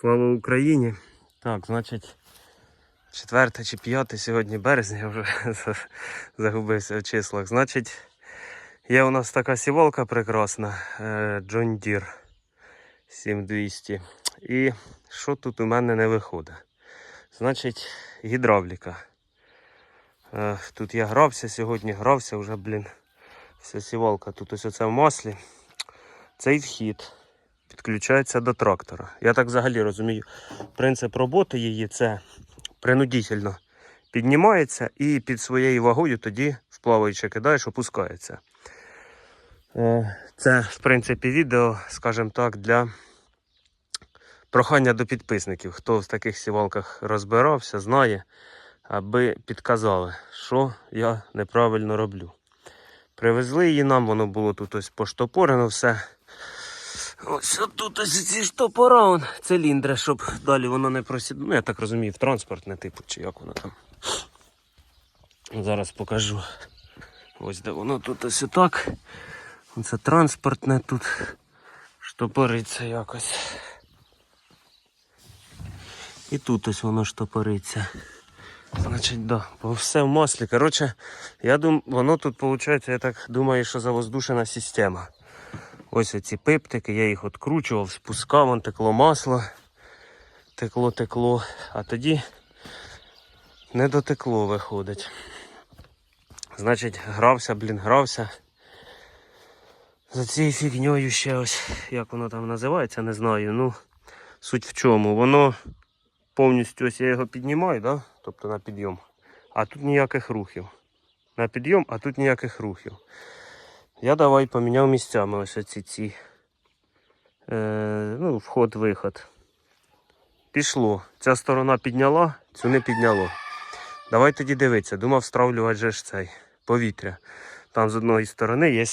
Слава Україні! Так, значить, 4 чи 5 сьогодні березня, я вже загубився в числах. Значить, є у нас така сівалка прекрасна, John Deere 7200. І що тут у мене не виходить? Значить, гідравліка. Е, Тут я грався сьогодні, грався вже, блін. Вся сівалка тут ось оце в маслі. Цей вхід підключається до трактора. Я так взагалі розумію. Принцип роботи її це принудительно піднімається і під своєю вагою тоді вплаваючи кидаєш, опускається. Е, Це, в принципі, відео, скажімо так, для прохання до підписників. Хто в таких сівалках розбирався, знає, аби підказали, що я неправильно роблю. Привезли її нам, воно було тут ось поштопорено все. Ось тут ось ці штопора, он, щоб далі воно не просідало. Ну, я так розумію, в транспортне типу, чи як воно там. Зараз покажу. Ось де воно тут ось отак. Це транспортне тут штопориться якось. І тут ось воно штопориться. Значить, да, бо все в маслі. Коротше, я думаю, воно тут виходить, я так думаю, що завоздушена система. Ось оці пиптики, я їх откручував, спускав, вон текло масло, текло, текло, а тоді не дотекло виходить. Значить, грався, блін, грався. За цією фігньою ще ось, як воно там називається, не знаю. Ну, суть в чому. Воно повністю ось я його піднімаю, да? тобто на підйом. А тут ніяких рухів. На підйом, а тут ніяких рухів. Я давай поміняв місцями ось оці ці. Е, ну, вход-виход. Пішло. Ця сторона підняла, цю не підняло. Давай тоді дивитися. Думав стравлювати же ж цей повітря. Там з одної сторони є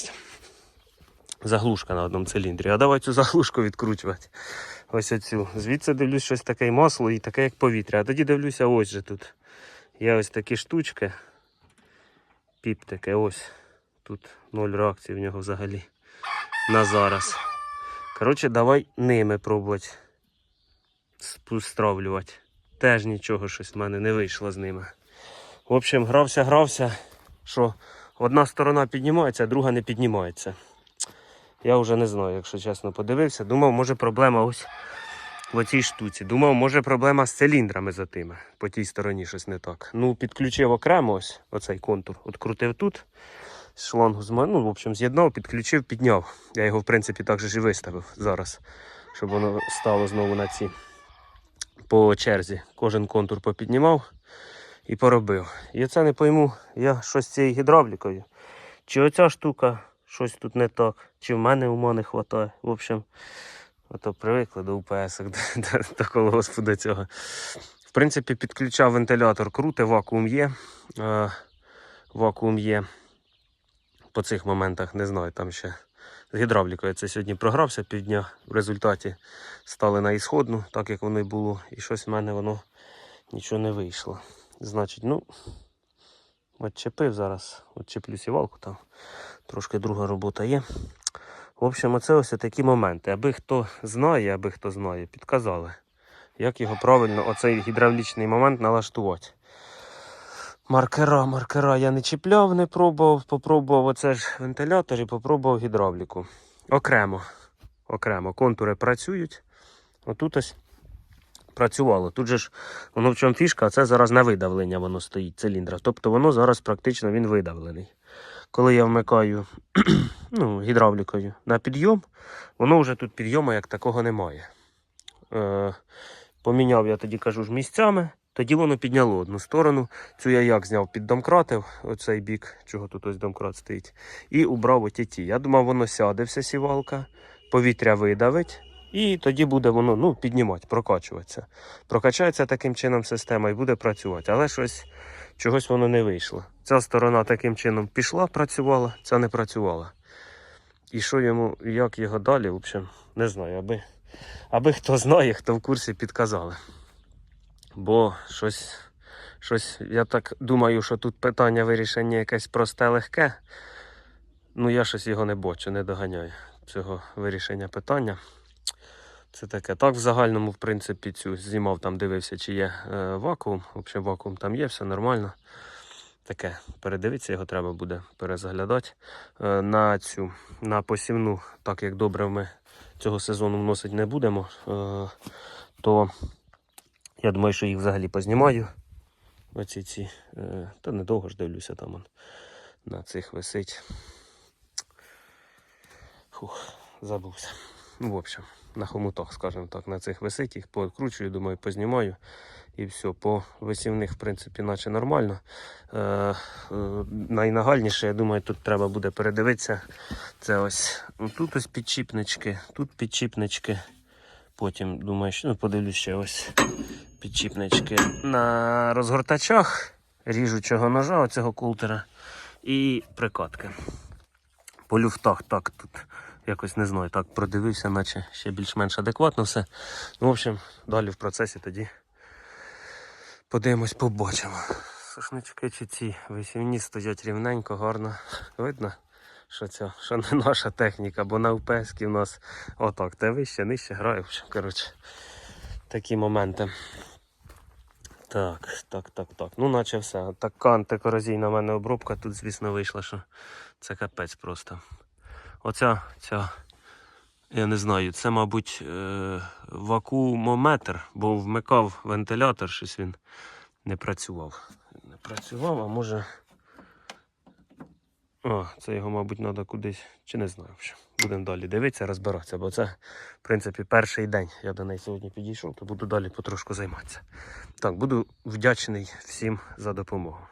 заглушка на одному циліндрі. А давай цю заглушку відкручувати. Ось оцю. Звідси дивлюсь щось таке масло і таке, як повітря. А тоді дивлюся, ось же тут. Є ось такі штучки. Піп таке ось. Тут ноль реакції в нього взагалі на зараз. Коротше, давай ними пробувати стравлювати. Теж нічого щось в мене не вийшло з ними. В общем, грався, грався, що одна сторона піднімається, а друга не піднімається. Я вже не знаю, якщо чесно подивився. Думав, може проблема ось в оцій штуці. Думав, може проблема з циліндрами за тими. По тій стороні щось не так. Ну, підключив окремо ось оцей контур. Открутив тут. Шлангу з ну, в общем, з'єднав, підключив, підняв. Я його, в принципі, так же і виставив зараз, щоб воно стало знову на ці по черзі. Кожен контур попіднімав і поробив. І це не пойму, я щось з цією гідравлікою. Чи оця штука щось тут не так, чи в мене ума не вистачає. В общем, ото привикли до УПС, до, до, до колгоспу до цього. В принципі, підключав вентилятор круте, вакуум є. Е, вакуум є. По цих моментах не знаю, там ще з гідравлікою це сьогодні програвся півдня. В результаті стали на ісходну, так як воно й було. І щось в мене воно нічого не вийшло. Значить, ну, отчепив зараз, отчеплю сівалку там. Трошки друга робота є. В общем, оце ось такі моменти. Аби хто знає, аби хто знає, підказали, як його правильно, оцей гідравлічний момент налаштувати. Маркера, маркера я не чіпляв, не пробував. Попробував оце ж вентилятор і попробував гідравліку. Окремо. Окремо. Контури працюють. Отут ось працювало. Тут же ж воно в чому фішка, а це зараз на видавлення воно стоїть циліндра. Тобто воно зараз практично він видавлений. Коли я вмикаю ну, гідравлікою на підйом, воно вже тут підйому як такого немає. Е, поміняв я тоді кажу ж місцями. Тоді воно підняло одну сторону. Цю я як зняв, піддомкратив оцей бік, чого тут ось домкрат стоїть, і убрав оті ті. Я думав, воно сяде вся сівалка, повітря видавить, і тоді буде воно ну, піднімати, прокачуватися. Прокачається таким чином система і буде працювати. Але щось чогось воно не вийшло. Ця сторона таким чином пішла, працювала, ця не працювала. І що йому, як його далі, в общем, не знаю, аби, аби хто знає, хто в курсі підказали. Бо щось, щось, я так думаю, що тут питання вирішення якесь просте, легке. Ну, я щось його не бачу, не доганяю цього вирішення питання. Це таке. Так, в загальному, в принципі, цю знімав там, дивився, чи є е, вакуум. Взагалі вакуум там є, все нормально. Таке, передивитися, його треба буде перезаглядати. Е, на цю, на посівну, так як добре ми цього сезону вносити не будемо, е, то я думаю, що їх взагалі познімаю. Оці ці. Е, та недовго ж дивлюся, там он, на цих висить. Фух, забувся. В общем, на хомутах, скажімо так, на цих висить, їх покручую, думаю, познімаю. І все, по висівних, в принципі, наче нормально. Е, е, найнагальніше, я думаю, тут треба буде передивитися. Це ось ну, тут ось підчіпнички, тут підчіпнички. Потім думаю, що ну, подивлюсь ще ось підчіпнички на розгортачах ріжучого ножа, оцього култера і прикатки. По люфтах так тут якось не знаю, так продивився, наче ще більш-менш адекватно все. Ну, в общем, далі в процесі тоді подивимось, побачимо. Сушнички чи ці висівні стоять рівненько, гарно. Видно, що це що не наша техніка, бо на УПС в нас отак, те вище, нижче грає. В общем, Коротше, такі моменти. Так, так, так, так. Ну, наче все. Така антикорозійна в мене обробка. Тут, звісно, вийшла, що це капець просто. Оця, ця, я не знаю, це, мабуть, е, вакуумометр, бо вмикав вентилятор, щось він не працював. Не працював, а може. О, це його, мабуть, треба кудись, чи не знаю. Будемо далі дивитися, розбиратися, бо це, в принципі, перший день. Я до неї сьогодні підійшов, то буду далі потрошку займатися. Так, буду вдячний всім за допомогу.